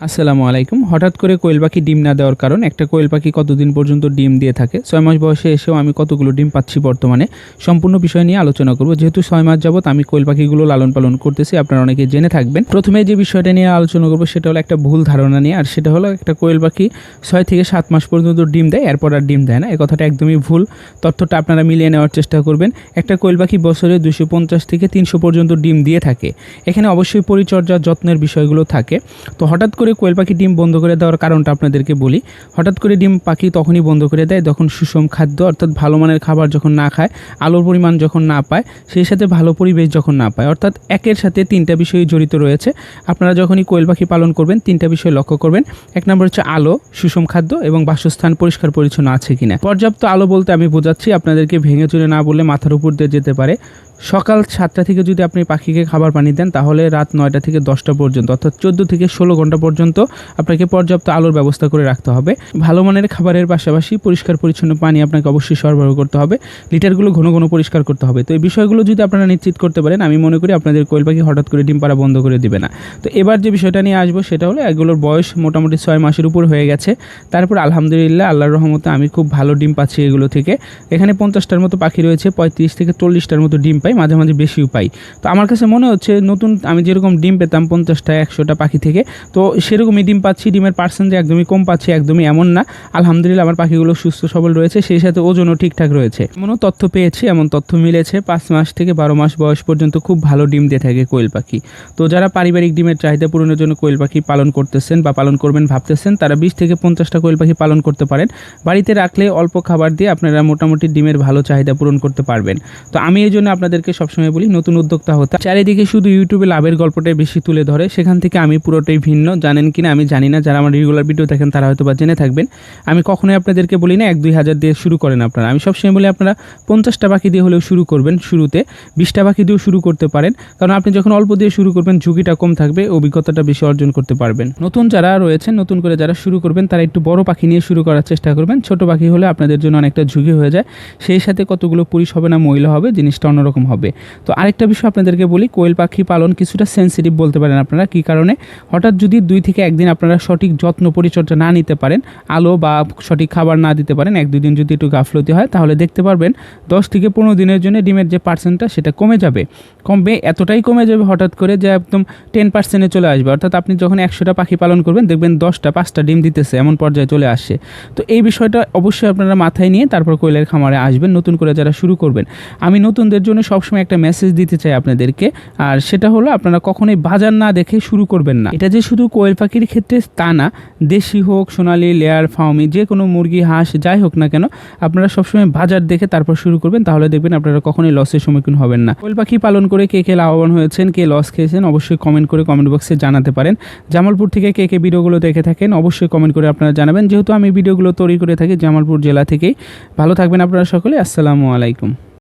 আসসালামু আলাইকুম। হঠাৎ করে কোয়েল পাখি ডিম না দেওয়ার কারণ একটা কোয়েল পাখি কতদিন পর্যন্ত ডিম দিয়ে থাকে, ছয় মাস বয়সে এসেও আমি কতগুলো ডিম পাচ্ছি বর্তমানে, সম্পূর্ণ বিষয় নিয়ে আলোচনা করব। যেহেতু ছয় মাস যাবত আমি কোয়েল পাখিগুলো লালন পালন করতেছি, আপনারা অনেকে জেনে থাকবেন। প্রথমে যে বিষয়টা নিয়ে আলোচনা করব সেটা হলো একটা ভুল ধারণা নিয়ে, আর সেটা হলো একটা কোয়েল পাখি ছয় থেকে সাত মাস পর্যন্ত ডিম দেয়, এরপর আর ডিম দেয় না। এই কথাটা একদমই ভুল। তথ্যটা আপনারা মিলিয়ে নেওয়ার চেষ্টা করবেন। একটা কোয়েল পাখি বছরে দুশো পঞ্চাশ থেকে তিনশো পর্যন্ত ডিম দিয়ে থাকে। এখানে অবশ্যই পরিচর্যা যত্নের বিষয়গুলো থাকে। তো হঠাৎ করে কোয়েল পাখি ডিম বন্ধ করে দেওয়ার কারণটা আপনাদেরকে বলি। হঠাৎ করে ডিম পাখি তখনই বন্ধ করে দেয়, যখন সুষম খাদ্য অর্থাৎ ভালো মানের খাবার যখন না খায়, আলোর পরিমাণ যখন না পায়, সেই সাথে ভালো পরিবেশ যখন না পায়। অর্থাৎ একের সাথে তিনটা বিষয় জড়িত রয়েছে। আপনারা যখনই কোয়েল পাখি পালন করবেন, তিনটা বিষয় লক্ষ্য করবেন। এক নম্বর হচ্ছে আলো, সুষম খাদ্য এবং বাসস্থান পরিষ্কার পরিচ্ছন্ন আছে কিনা। পর্যাপ্ত আলো বলতে আমি বোঝাচ্ছি, আপনাদেরকে ভেঙে চুরে না বললে মাথার উপর দিয়ে যেতে পারে। সকাল সাতটা থেকে যদি আপনি পাখিকে খাবার পানি দেন, তাহলে রাত নয়টা থেকে দশটা পর্যন্ত, অর্থাৎ চোদ্দ থেকে ষোলো ঘণ্টা পর্যন্ত আপনাকে পর্যাপ্ত আলোর ব্যবস্থা করে রাখতে হবে। ভালো মানের খাবারের পাশাপাশি পরিষ্কার পরিচ্ছন্ন পানি আপনাকে অবশ্যই সরবরাহ করতে হবে। লিটারগুলো ঘন ঘন পরিষ্কার করতে হবে। তো এই বিষয়গুলো যদি আপনারা নিশ্চিত করতে পারেন, আমি মনে করি আপনাদের কোয়েল পাখি হঠাৎ করে ডিম পাড়া বন্ধ করে দিবে না। তো এবার যে বিষয়টা নিয়ে আসব, সেটা হলো এগুলোর বয়স মোটামুটি ছয় মাসের উপর হয়ে গেছে। তারপর আলহামদুলিল্লাহ, আল্লাহর রহমতে আমি খুব ভালো ডিম পাচ্ছি এগুলো থেকে। এখানে পঞ্চাশটার মতো পাখি রয়েছে, পঁয়ত্রিশ থেকে চল্লিশটার মতো ডিম পাই, মাঝে মাঝে বেশিও পাই। তো আমার কাছে মনে হচ্ছে নতুন আমি যেরকম ডিম পেতাম পঞ্চাশটা, একশোটা পাখি থেকে, তো সেরকমই ডিম পাচ্ছি, ডিমের পার্সেন্ট যে একদমই কম পাচ্ছি, একদমই এমন না। আলহামদুলিল্লাহ আমার পাখিগুলো সুস্থ সবল রয়েছে, সেই সাথে ওজনও ঠিকঠাক রয়েছে। এমনও তথ্য পেয়েছি, এমন তথ্য মিলেছে, পাঁচ মাস থেকে বারো মাস বয়স পর্যন্ত খুব ভালো ডিম দিয়ে থাকে কোয়েল পাখি। তো যারা পারিবারিক ডিমের চাহিদা পূরণের জন্য কোয়েল পাখি পালন করতেছেন বা পালন করবেন ভাবতেছেন, তারা বিশ থেকে পঞ্চাশটা কোয়েল পাখি পালন করতে পারেন। বাড়িতে রাখলে অল্প খাবার দিয়ে আপনারা মোটামুটি ডিমের ভালো চাহিদা পূরণ করতে পারবেন। তো আমি এই জন্য আপনাদেরকে সবসময় বলি, নতুন উদ্যোক্তা হতে। চারিদিকে শুধু ইউটিউবে লাভের গল্পটাই বেশি তুলে ধরে। সেখান থেকে আমি পুরোটাই ভিন্ন। জানেন কিনা, আমি জানি না। যারা আমার রেগুলার ভিডিও দেখেন, তারা হয়তো বা জেনে থাকবেন। আমি কখনোই আপনাদেরকে বলি না, এক দুই হাজার দিয়ে শুরু করেন আপনারা। আমি সবসময় বলি, আপনারা পঞ্চাশটা পাখি দিয়ে হলেও শুরু করবেন শুরুতে। বিশটা পাখি দিয়েও শুরু করতে পারেন। কারণ আপনি যখন অল্প দিয়ে শুরু করবেন, ঝুঁকিটা কম থাকবে, অভিজ্ঞতাটা বেশি অর্জন করতে পারবেন। নতুন যারা রয়েছেন, নতুন করে যারা শুরু করবেন, তারা একটু বড় পাখি নিয়ে শুরু করার চেষ্টা করবেন। ছোট পাখি হলে আপনাদের জন্য অনেকটা ঝুঁকি হয়ে যায়। সেই সাথে কতগুলো পুরুষ হবে না, মহিলা হবে, জিনিসটা অন্যরকম হবে। তো আরেকটা বিষয় আপনাদেরকে বলি, কোয়েল পাখি পালন কিছুটা সেন্সিটিভ বলতে পারেন আপনারা। কী কারণে? হঠাৎ যদি দুই থেকে একদিন আপনারা সঠিক যত্ন পরিচর্যা না নিতে পারেন, আলো বা সঠিক খাবার না দিতে পারেন, এক দুই দিন যদি একটু গাফলতি হয়, তাহলে দেখতে পারবেন দশ থেকে পনেরো দিনের জন্য ডিমের যে পার্সেন্টটা সেটা কমে যাবে। কমবে, এতটাই কমে যাবে হঠাৎ করে যে একদম টেন পার্সেন্টে চলে আসবে। অর্থাৎ আপনি যখন একশোটা পাখি পালন করবেন, দেখবেন দশটা পাঁচটা ডিম দিতেছে, এমন পর্যায়ে চলে আসছে। তো এই বিষয়টা অবশ্যই আপনারা মাথায় নিয়ে তারপর কোয়েলের খামারে আসবেন, নতুন করে যারা শুরু করবেন। আমি নতুনদের জন্য সবসময় একটা মেসেজ দিতে চাই আপনাদেরকে। আর সেটা হলো, আপনারা কখনোই বাজার না দেখে শুরু করবেন না। এটা যে শুধু কোয়েল পাখির ক্ষেত্রে তা না, দেশি হোক, সোনালি লেয়ার ফাউমি যে কোনো মুরগি, হাঁস, যাই হোক না কেন, আপনারা সবসময় বাজার দেখে তারপর শুরু করবেন, তাহলে দেখবেন আপনারা কখনোই লসের সম্মুখীন হবেন না। কোয়েল পাখি পালন করে কে কে লাভবান হয়েছেন, কে লস খেয়েছেন, অবশ্যই কমেন্ট করে কমেন্ট বক্সে জানাতে পারেন। জামালপুর থেকে কে কে ভিডিওগুলো দেখে থাকেন, অবশ্যই কমেন্ট করে আপনারা জানাবেন। যেহেতু আমি ভিডিওগুলো তৈরি করে থাকি জামালপুর জেলা থেকেই। ভালো থাকবেন আপনারা সকলে, আসসালামু আলাইকুম।